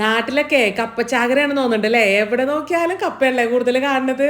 നാട്ടിലൊക്കെ കപ്പച്ചാകരയാണ് തോന്നുന്നുണ്ട് അല്ലേ എവിടെ നോക്കിയാലും കപ്പയല്ലേ കൂടുതൽ കാണുന്നത്?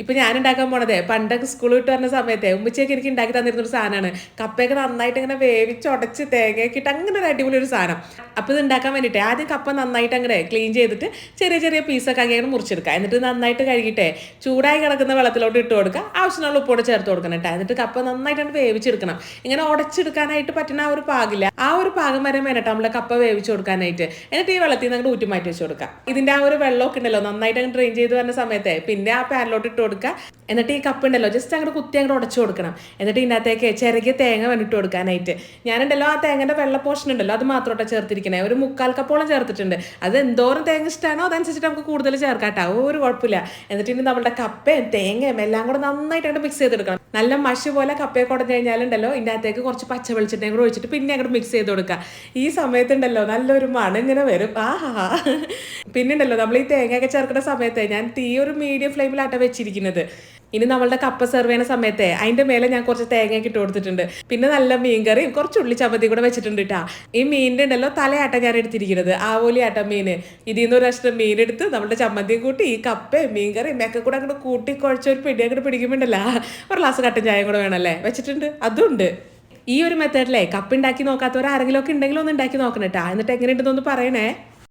ഇപ്പൊ ഞാൻ ഉണ്ടാക്കാൻ പോണത് പണ്ടൊക്കെ സ്കൂൾ വിട്ട് വരുന്ന സമയത്തെ ഉമ്മച്ചിയൊക്കെ എനിക്ക് ഉണ്ടാക്കി തന്നിരുന്ന ഒരു സാധനമാണ്. കപ്പയൊക്കെ നന്നായിട്ട് ഇങ്ങനെ വേവിച്ച് ഉടച്ച് തേങ്ങയൊക്കെ ഇട്ട് അങ്ങനെ ഒരു അടിപൊളി ഒരു സാധനം. അപ്പൊ ഇത് ഉണ്ടാക്കാൻ വേണ്ടിയിട്ട് ആദ്യം കപ്പ നന്നായിട്ട് അങ്ങനെ ക്ലീൻ ചെയ്തിട്ട് ചെറിയ ചെറിയ പീസൊക്കെ അങ്ങനെ മുറിച്ചെടുക്കുക. എന്നിട്ട് നന്നായിട്ട് കഴുകിട്ടെ ചൂടായി കിടക്കുന്ന വെള്ളത്തിലോട്ട് ഇട്ട് കൊടുക്കുക. ആവശ്യമുള്ള ഉപ്പോടെ ചേർത്ത് കൊടുക്കണം കേട്ടോ. എന്നിട്ട് കപ്പ നന്നായിട്ടാണ് വേവിച്ചെടുക്കണം. ഇങ്ങനെ ഉടച്ചെടുക്കാനായിട്ട് പറ്റുന്ന ആ ഒരു പാകില്ല. ആ ഒരു പാകം വരെ വേണം കേട്ടോ നമ്മളെ കപ്പ വേവിച്ച് കൊടുക്കാനായിട്ട്. എന്നിട്ട് ഈ വെള്ളത്തിൽ നിന്ന് അങ്ങോട്ട് ഊറ്റി മാറ്റി വെച്ച് കൊടുക്കുക ഇതിന്റെ ആ ഒരു വെള്ളമൊക്കെ ഉണ്ടല്ലോ നന്നായിട്ട് അങ്ങ് ഡ്രെയിൻ ചെയ്ത് വരുന്ന സമയത്തെ പിന്നെ ആ പാനിലോട്ട് ഇട്ട് കൊടുക്കുക. എന്നിട്ട് ഈ കപ്പ് ഉണ്ടല്ലോ ജസ്റ്റ് അങ്ങോട്ട് കുത്തി അങ്ങോട്ട് ഉടച്ചു കൊടുക്കണം. എന്നിട്ട് ഇതിനകത്തേക്ക് ചിരകിയ തേങ്ങ വേണ്ടിട്ട് കൊടുക്കാനായിട്ട്. ഞാനുണ്ടല്ലോ ആ തേങ്ങന്റെ വെള്ള പോർഷൻ ഉണ്ടല്ലോ അത് മാത്രമായിട്ട് ചേർത്തിരിക്കണേ. ഒരു മുക്കാൽ കപ്പോളം ചേർത്തിട്ടുണ്ട്. അത് എന്തോരം തേങ്ങ ഇഷ്ടമാണോ അതനുസരിച്ചിട്ട് നമുക്ക് കൂടുതൽ ചേർക്കാട്ടോ ഒരു കുഴപ്പമില്ല. എന്നിട്ട് ഇനി നമ്മുടെ കപ്പയും തേങ്ങയും എല്ലാം കൂടെ നന്നായിട്ട് മിക്സ് ചെയ്തെടുക്കണം. നല്ല മഷി പോലെ കപ്പയെ കുടഞ്ഞു കഴിഞ്ഞാലുണ്ടല്ലോ ഇതിനകത്തേക്ക് കുറച്ച് പച്ച വെളിച്ചെണ്ണയും കൂടെ ഒഴിച്ചിട്ട് പിന്നെ അങ്ങോട്ട് മിക്സ് ചെയ്ത് കൊടുക്കുക. ഈ സമയത്തുണ്ടല്ലോ നല്ലൊരു മണം ഇങ്ങനെ വരും. ആഹാ പിന്നെ ഉണ്ടല്ലോ നമ്മൾ ഈ തേങ്ങയൊക്കെ ചേർക്കുന്ന സമയത്ത് ഞാൻ തീ ഒരു മീഡിയം ഫ്ലെയിമിലാട്ട വെച്ചിരിക്കുന്നത്. ഇനി നമ്മളുടെ കപ്പ സെർവ് ചെയ്യുന്ന സമയത്ത് അതിന്റെ മേലെ ഞാൻ കുറച്ച് തേങ്ങയൊക്കെ ഇട്ട് കൊടുത്തിട്ടുണ്ട്. പിന്നെ നല്ല മീൻകറിയും കുറച്ച് ഉള്ളി ചപ്പതി കൂടെ വെച്ചിട്ടുണ്ട് കേട്ടാ ഈ മീനിന്റെ ഉണ്ടല്ലോ തലയാട്ട ഞാൻ എടുത്തിരിക്കുന്നത് ആവോലി ആട്ട മീന്. ഇതിൽ നിന്ന് ഒരു കഷ്ണം മീൻ എടുത്ത് നമ്മുടെ ചമ്മന്തിയും കൂട്ടി ഈ കപ്പയും മീൻകറിയും ഒക്കെ കൂടെ അങ്ങോട്ട് കൂട്ടി കുഴച്ച ഒരു പിടി അങ്ങോട്ട് പിടിക്കുമ്പോണ്ടല്ലോ. ഒരു ഗ്ലാസ് കട്ടൻ ചായയും കൂടെ വേണമല്ലേ വെച്ചിട്ടുണ്ട്. അതുണ്ട്. ഈ ഒരു മെത്തേഡിലെ കപ്പ് ഉണ്ടാക്കി നോക്കാത്തവർ ആരെങ്കിലും ഒക്കെ ഉണ്ടെങ്കിലും ഒന്ന് ഉണ്ടാക്കി നോക്കണം കേട്ടാ എന്നിട്ട് എങ്ങനെയുണ്ടെന്നൊന്ന് പറയണേ.